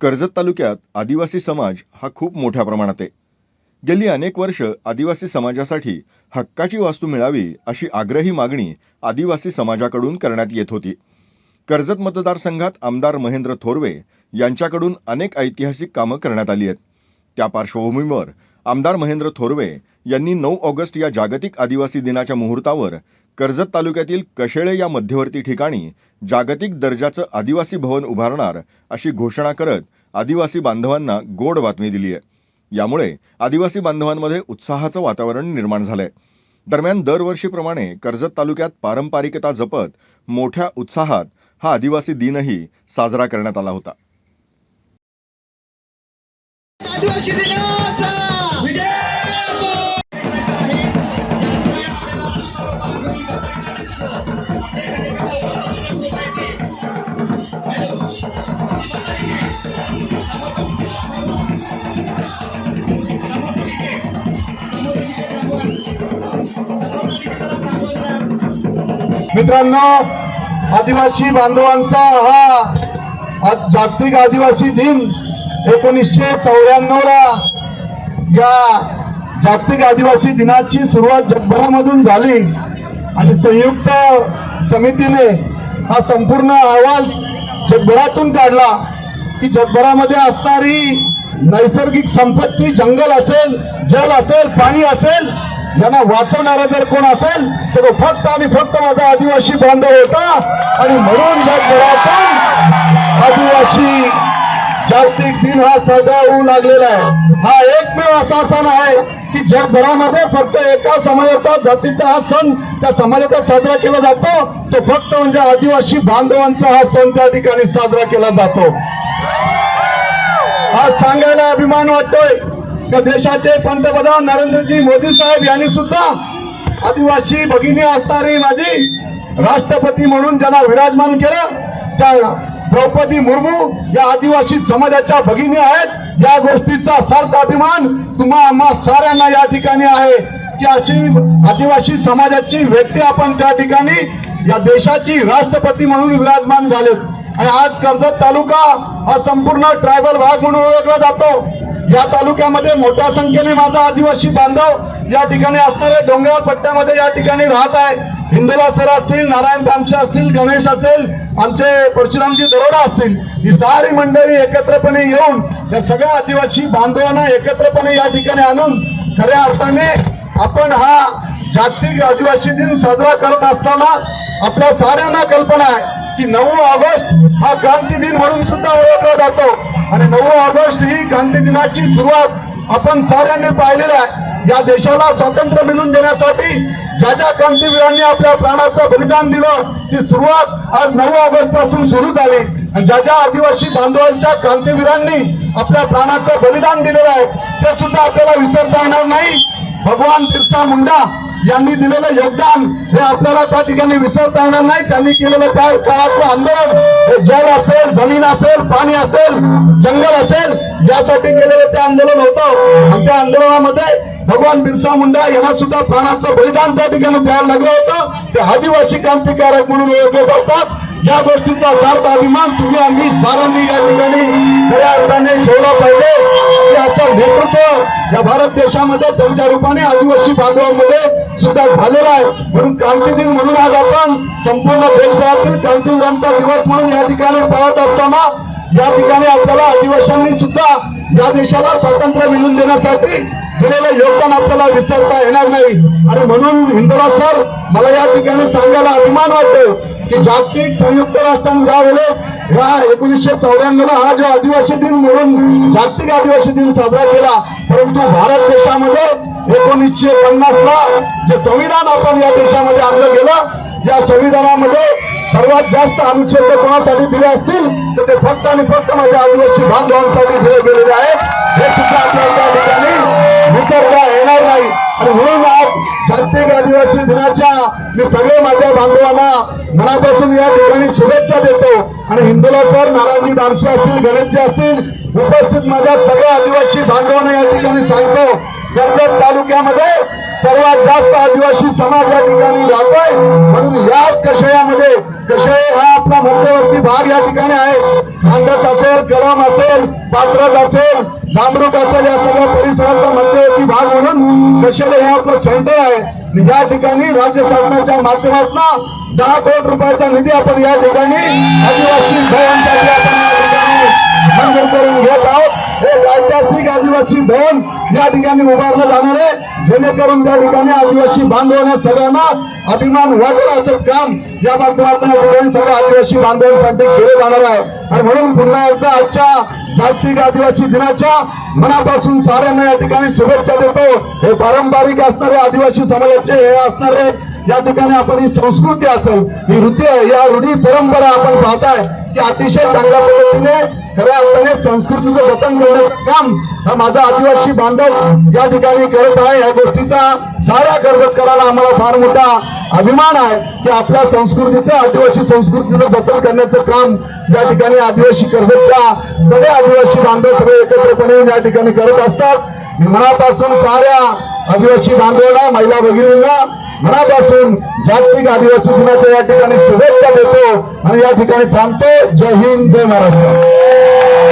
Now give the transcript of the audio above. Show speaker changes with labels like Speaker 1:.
Speaker 1: कर्जत तालुक्यात आदिवासी समाज हा खूप मोठ्या प्रमाणात आहे. गेली अनेक वर्ष आदिवासी समाजासाठी हक्काची वास्तू मिळावी अशी आग्रही मागणी आदिवासी समाजाकडून करण्यात येत होती. कर्जत मतदारसंघात आमदार महेंद्र थोरवे यांच्याकडून अनेक ऐतिहासिक कामं करण्यात आली आहेत. त्या पार्श्वभूमीवर आमदार महेंद्र थोरवे यांनी नऊ ऑगस्ट या जागतिक आदिवासी दिनाच्या मुहूर्तावर कर्जत तालुक्यातील कशेळे या मध्यवर्ती ठिकाणी जागतिक दर्जाचं आदिवासी भवन उभारणार अशी घोषणा करत आदिवासी बांधवांना गोड बातमी दिली आहे. यामुळे आदिवासी बांधवांमध्ये उत्साहाचं वातावरण निर्माण झालंय. दरम्यान दरवर्षीप्रमाणे कर्जत तालुक्यात पारंपरिकता जपत मोठ्या उत्साहात हा आदिवासी दिनही साजरा करण्यात आला होता.
Speaker 2: मित्रांनो आदिवासी बांधवांचा हा जागतिक आदिवासी दिन एकोणीसशे चौऱ्याण्णव ला या जागतिक आदिवासी दिनाची सुरुवात जगभरामधून झाली आणि संयुक्त समितीने हा संपूर्ण अहवाल जगभरातून काढला. की जगभरामध्ये असणारी नैसर्गिक संपत्ती जंगल असेल जल असेल पाणी असेल यांना वाचवणारा जर कोण असेल तर तो फक्त आणि फक्त माझा आदिवासी बांधव होता. आणि म्हणून जगभरातून आदिवासी जागतिक दिन हा साजरा होऊ लागलेला आहे. हा एकमेव असा सण आहे की जगभरामध्ये फक्त एका समाजाचा जातीचा हा सण त्या समाजाचा साजरा केला जातो. तो फक्त म्हणजे आदिवासी बांधवांचा हा सण त्या ठिकाणी साजरा केला जातो. आज सांगायला अभिमान वाटतोय त्या देशाचे पंतप्रधान नरेंद्रजी मोदी साहेब यांनी सुद्धा आदिवासी भगिनी असणारी माझी राष्ट्रपती म्हणून ज्यांना विराजमान केलं त्या द्रौपदी मुर्मू या आदिवासी समाजाच्या भगिनी आहेत. या गोष्टीचा सार्थ अभिमान तुम्हा आम्हा साऱ्यांना या ठिकाणी आहे. की अशी आदिवासी समाजाची व्यक्ती आपण त्या ठिकाणी या देशाची राष्ट्रपती म्हणून विराजमान झालेत. आणि आज कर्जत तालुका हा संपूर्ण ट्रायबल भाग म्हणून ओळखला जातो. या तालुक्यामध्ये मोठ्या संख्येने माझा आदिवासी बांधव या ठिकाणी असणारे डोंगराळ पट्ट्यामध्ये या ठिकाणी राहत आहे. हिंदुला सर असतील नारायण तामशे असतील गणेश असेल आमचे परशुरामजी दरोडा असतील ही सारी मंडळी एकत्रपणे येऊन या सगळ्या आदिवासी बांधवांना एकत्रपणे या ठिकाणी आणून खऱ्या अर्थाने आपण हा जागतिक आदिवासी दिन साजरा करत असताना आपल्या साऱ्यांना कल्पना आहे. की नऊ ऑगस्ट हा क्रांती दिन म्हणून सुद्धा ओळखला जातो. आणि नऊ ऑगस्ट ही क्रांती दिनाची सुरुवात आपण साऱ्यांनी पाहिलेली आहे. या देशाला स्वातंत्र्य मिळवून देण्यासाठी ज्या ज्या क्रांतीवीरांनी आपल्या प्राणाचं बलिदान दिलं ती सुरुवात आज नऊ ऑगस्टपासून सुरू झाली. आणि ज्या ज्या आदिवासी बांधवांच्या क्रांतीवीरांनी आपल्या प्राणाचं बलिदान दिलेलं आहे ते सुद्धा आपल्याला विसरता येणार नाही. भगवान बिरसा मुंडा यांनी दिलेलं योगदान हे आपल्याला त्या ठिकाणी विसरता येणार नाही. त्यांनी केलेलं त्या काळातलं आंदोलन हे जल असेल जमीन असेल पाणी असेल जंगल असेल यासाठी केलेलं ते आंदोलन होतं. आणि त्या आंदोलनामध्ये भगवान बिरसा मुंडा यांना सुद्धा प्राणाचं बलिदान त्या ठिकाणी द्यायला लागलं होतं. ते आदिवासी क्रांतिकारक म्हणून ओळखले जातात. या गोष्टीचा सार्थ अभिमान तुम्ही आम्ही सारांनी या ठिकाणी खऱ्या अर्थाने ठेवला पाहिजे. की असं नेतृत्व या भारत देशामध्ये त्यांच्या रूपाने आदिवासी बांधवांमध्ये सुद्धा झालेला आहे. म्हणून क्रांती दिन म्हणून आज आपण संपूर्ण देशभरातील क्रांतीवीरांचा दिवस म्हणून या ठिकाणी पाळत असताना या ठिकाणी आपल्याला आदिवासींनी सुद्धा या देशाला स्वातंत्र्य मिळवून देण्यासाठी दिलेलं योगदान आपल्याला विसरता येणार नाही. आणि म्हणून हिंदुराज सर मला या ठिकाणी सांगायला अभिमान वाटतो की जागतिक संयुक्त राष्ट्रांनी ज्या वेळेस या एकोणीसशे चौऱ्याण्णवला हा जो आदिवासी दिन म्हणून जागतिक आदिवासी दिन साजरा केला परंतु भारत देशामध्ये एकोणीसशे पन्नास ला जे संविधान आपण या देशामध्ये आणलं गेलं या संविधानामध्ये सर्वात जास्त अनुच्छेद कोणासाठी दिले असतील तर ते फक्त आणि फक्त माझ्या आदिवासी बांधवांसाठी दिले गेलेले आहेत हे सुद्धा आपल्याला त्या ठिकाणी विसरता येणार नाही. आणि म्हणून आज जागतिक आदिवासी दिनाच्या मी सगळे माझ्या बांधवांना मनापासून या ठिकाणी शुभेच्छा देतो. आणि हिंदुला सर नारायणजी दामशी असतील गणेशजी असतील उपस्थित माझ्या सगळ्या आदिवासी बांधवांना या ठिकाणी सांगतो. कर्जत तालुक्यामध्ये सर्वात जास्त आदिवासी समाज या ठिकाणी राहतोय. म्हणून याच कषयामध्ये जसे हा आपला मध्यवर्ती भाग या ठिकाणी आहे खांदस असेल कलम असेल पात्रज असेल जांभरूक असेल या सगळ्या परिसराचा मध्यवर्ती भाग म्हणून कशाला हे आपलं सेंटर आहे. या ठिकाणी राज्य शासनाच्या माध्यमातून दहा कोटी रुपयाचा निधी आपण या ठिकाणी आदिवासी आपण मंजूर करून घेत आहोत. एक ऐतिहासिक आदिवासी भवन या ठिकाणी उभारलं जाणार आहे. जेणेकरून त्या ठिकाणी आदिवासी बांधवांना सगळ्यांना अभिमान वाटेल असं काम या माध्यमातून या ठिकाणी सगळ्या आदिवासी बांधवांसाठी केले जाणार आहे. आणि म्हणून पुन्हा एकदा आजच्या जागतिक आदिवासी दिनाच्या मनापासून साऱ्यांना या ठिकाणी शुभेच्छा देतो. हे पारंपरिक असणारे आदिवासी समाजाचे हे असणारे या ठिकाणी आपण ही संस्कृती असेल ही नृत्य या रूढी परंपरा आपण पाहताय की अतिशय चांगल्या पद्धतीने खऱ्या अर्थाने संस्कृतीचं जतन करण्याचं काम हा माझा आदिवासी बांधव या ठिकाणी करत आहे. या गोष्टीचा साऱ्या कर्जतकरांना आम्हाला फार मोठा अभिमान आहे की आपल्या संस्कृतीचं आदिवासी संस्कृतीचं जतन करण्याचं काम या ठिकाणी आदिवासी कर्जतच्या सगळे आदिवासी बांधव सगळे एकत्रपणे या ठिकाणी करत असतात. मनापासून साऱ्या आदिवासी बांधवांना महिला भगिनींना मनापासून जागतिक आदिवासी दिनाच्या या ठिकाणी शुभेच्छा देतो. आणि या ठिकाणी थांबतो. जय हिंद जय महाराष्ट्र.